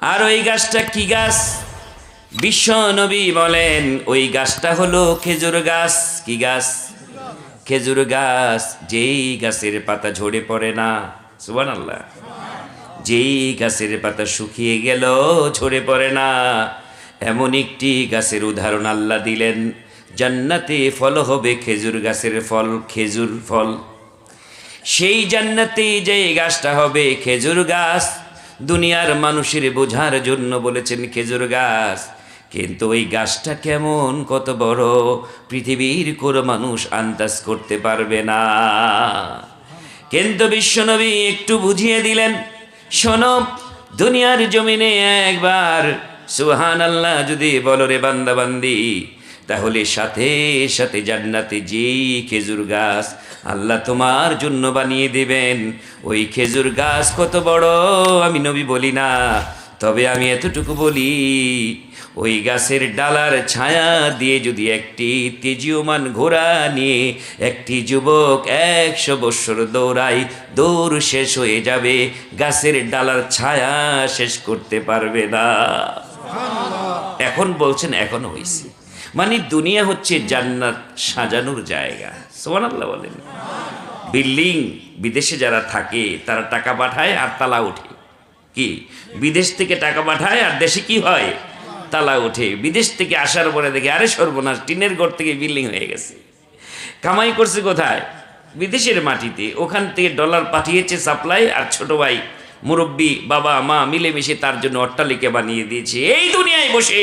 আর ওই গাছটা কি গাছ? বিশ্ব নবী বলেন, ওই গাছটা হলো খেজুর গাছ। কি গাছ? খেজুর গাছ। যেই গাছের পাতা ঝরে পড়ে না সুবান আল্লাহ যেই গাছের পাতা শুকিয়ে গেল, ঝরে পড়ে না। এমন একটি গাছের উদাহরণ আল্লাহ দিলেন, জান্নাতে ফল হবে খেজুর গাছের ফল, খেজুর ফল। সেই জান্নাতে যে গাছটা হবে খেজুর গাছ দুনিয়ার মানুষের বোঝার জন্য বলেছেন খেজুর গাছ। কিন্তু ওই গাছটা কেমন? কত বড়? পৃথিবীর কোনো মানুষ আন্দাজ করতে পারবে না। কিন্তু বিশ্বনবী একটু বুঝিয়ে দিলেন, শোনো, দুনিয়ার জমিনে একবার সুহান আল্লাহ যদি বলো রে বান্দাবান্দি তাহলে সাথে সাথে জান্নাতে যেই খেজুর গাছ আল্লাহ তোমার জন্য বানিয়ে দেবেন ওই খেজুর গাছ কত বড় আমি নবী বলি না তবে আমি এতটুকু বলি ওই গাছের ডালার ছায়া দিয়ে যদি একটি তেজীয়মান ঘোড়া নিয়ে একটি যুবক একশো বৎসর দৌড়ায় দৌড় শেষ হয়ে যাবে গাছের ডালার ছায়া শেষ করতে পারবে না। এখন বলছেন এখনও হয়েছে মানে দুনিয়া হচ্ছে জান্নাত সাজানোর জায়গা। সোমান আল্লাহ বলেন। বিল্ডিং, বিদেশে যারা থাকে, তারা টাকা পাঠায় আর তালা ওঠে। কি? বিদেশ থেকে টাকা পাঠায় আর দেশে কি হয়? তালা ওঠে। বিদেশ থেকে আসার পরে দেখে, আরে সর্বনাশ, টিনের ঘর থেকে বিল্ডিং হয়ে গেছে। কামাই করছে কোথায়? বিদেশের মাটিতে। ওখান থেকে ডলার পাঠিয়েছে সাপ্লাই আর ছোট ভাই মুরব্বী, বাবা, মা মিলেমিশে তার জন্য অট্টালিকা বানিয়ে দিয়েছে। এই দুনিয়ায় বসে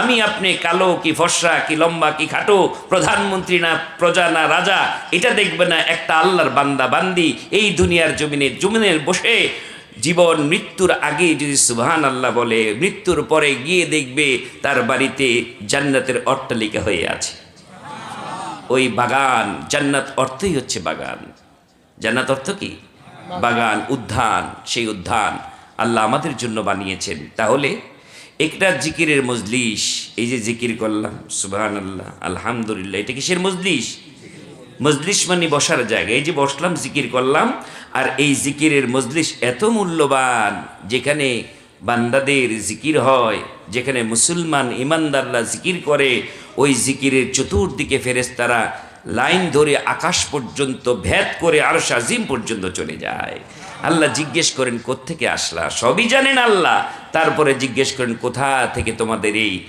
আমি আপনি কালো কি ফর্সা কি লম্বা কি খাটো, প্রধানমন্ত্রী না প্রজা না রাজা, এটা দেখবে না একটা আল্লাহর বান্দা বান্দি। এই দুনিয়ার জমিনে জমিনের বসে জীবন, মৃত্যুর আগে যদি সুবহান আল্লাহ বলে, মৃত্যুর পরে গিয়ে দেখবে তার বাড়িতে জান্নাতের অট্টালিকা হয়ে আছে। ওই বাগান, জান্নাত অর্থই হচ্ছে বাগান। জান্নাত অর্থ কি? বাগান, উদ্যান, সেই উদ্যান আল্লাহ আমাদের জন্য বানিয়েছেন। তাহলে একটা জিকিরের মজলিস, এই যে জিকির করলাম সুবহান আল্লাহ আলহামদুলিল্লাহ, এটা কিসের মজলিস? মজলিস মানে বসার জায়গা। এই যে বসলাম, জিকির করলাম, আর এই জিকিরের মজলিস এত মূল্যবান, যেখানে বান্দাদের জিকির হয়, যেখানে মুসলমান ইমানদাররা জিকির করে, ওই জিকিরের চতুর্দিকে ফেরেস্তারা লাইন ধরে আকাশ পর্যন্ত, ভেদ করে আরও আজিম পর্যন্ত চলে যায়। আল্লাহ জিজ্ঞেস করেন, কোত্থেকে আসলা? সবই জানেন আল্লাহ। তারপরে জিজ্ঞেস করেন, কোথা থেকে তোমাদের এই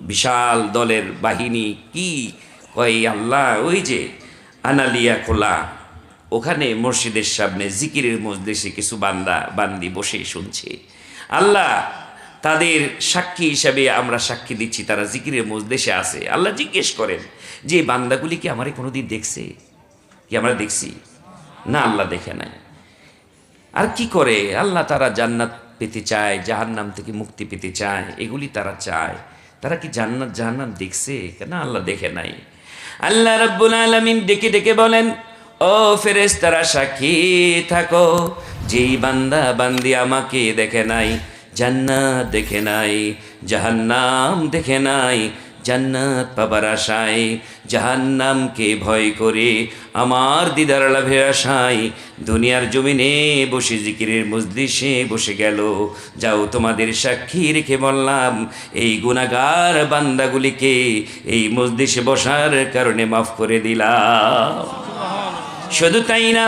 বিশাল দলের বাহিনী? কি? কয় আল্লাহ, ওই যে আনালিয়া খোলা। ওখানে মসজিদের সামনে জিকিরের মজলিসে কিছু বান্দা, বান্দি বসে শুনছে। আল্লাহ তাদের সাক্ষী হিসাবে আমরা সাক্ষী দিচ্ছি, তারা জিকিরের মজদেশে আছে। আল্লাহ জিজ্ঞেস করেন, যে বান্দাগুলি কি আমারে কোনোদিন দেখছে? কি আমরা দেখছি? না, আল্লাহ দেখে নাই। আর কি করে? আল্লাহ তারা জান্নাত পেতে চায়, জাহান্নাম থেকে মুক্তি পেতে চায়, এগুলি তারা চায়। তারা কি জান্নাত, জাহান্নাম দেখছে? কেন আল্লাহ দেখে নাই। আল্লাহ রব্বুল আলমিন ডেকে ডেকে বলেন, ও ফেরেস তারা সাক্ষী থাকো, যেই বান্দা বান্দি আমাকে দেখে নাই জান্নাত দেখে নাই, জাহান্নাম দেখে নাই, জান্নাত পাবার আশায়, জাহান্নামকে ভয় করে আমার দিদার লাভের আশায় দুনিয়ার জমিনে বসে জিকিরের মজলিসে বসে গেল। যাও তোমাদের সাক্ষী রেখে বললাম, এই গুণাগার বান্দাগুলিকে এই মজলিসে বসার কারণে মাফ করে দিলাম। শুধু তাই না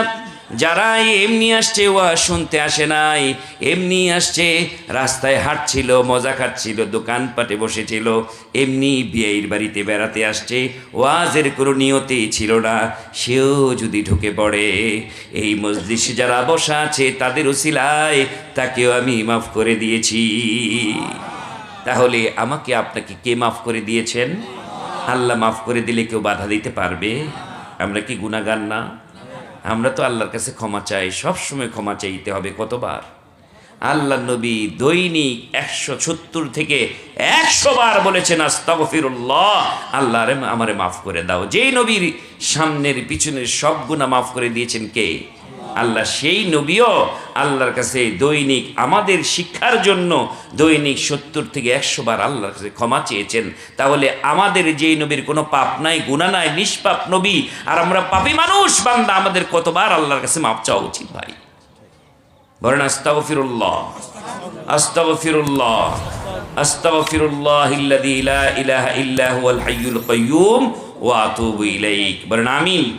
যারা এমনি আসছে ওয়া শুনতে আসে নাই। এমনি আসছে, রাস্তায় হাঁটছিল, মজা খাচ্ছিল, দোকানপাটে বসেছিল। এমনি বিয়ের বাড়িতে বেড়াতে আসছে। ওয়াজের কোনো নিয়তেই ছিল না। সেও যদি ঢুকে পড়ে, এই মজলিসে যারা বসা আছে, তাদের উসিলায় তাকেও আমি মাফ করে দিয়েছি। তাহলে আমাকে আপনাকে কে মাফ করে দিয়েছেন? আল্লাহ মাফ করে দিলে কেউ বাধা দিতে পারবে? আমরা কি গুণাগান না? আমরা তো আল্লাহর কাছে ক্ষমা চাই, সবসময় ক্ষমা চাইতে হবে কতবার? আল্লাহ নবী দৈনিক একশো সত্তর থেকে একশো বার বলেছেন, আস্তগফিরুল্লাহ। আল্লাহ আমারে মাফ করে দাও। যেই নবীর সামনের পিছনের সব গুণা মাফ করে দিয়েছেন কে? আল্লাহ সেই নবীও আল্লাহর কাছে দৈনিক আমাদের শিক্ষার জন্য দৈনিক সত্তর থেকে একশো বার আল্লাহর কাছে ক্ষমা চেয়েছেন। তাহলে আমাদের যেই নবীর কোনো পাপ নাই গুণা নাই, নিষ্পাপ নবী, আর আমরা পাপী মানুষ, বান্দা, আমাদের কতবার আল্লাহর কাছে মাপ চাওয়া উচিত ভাই? বলেন, আস্তাগফিরুল্লাহ আস্তাগফিরুল্লাহ আস্তাগফিরুল্লাহ ইল্লাযী লা ইলাহা ইল্লা হুয়াল হাইয়ুল কাইয়্যুম ওয়া আতুবু ইলাইক। বলেন, আমিন।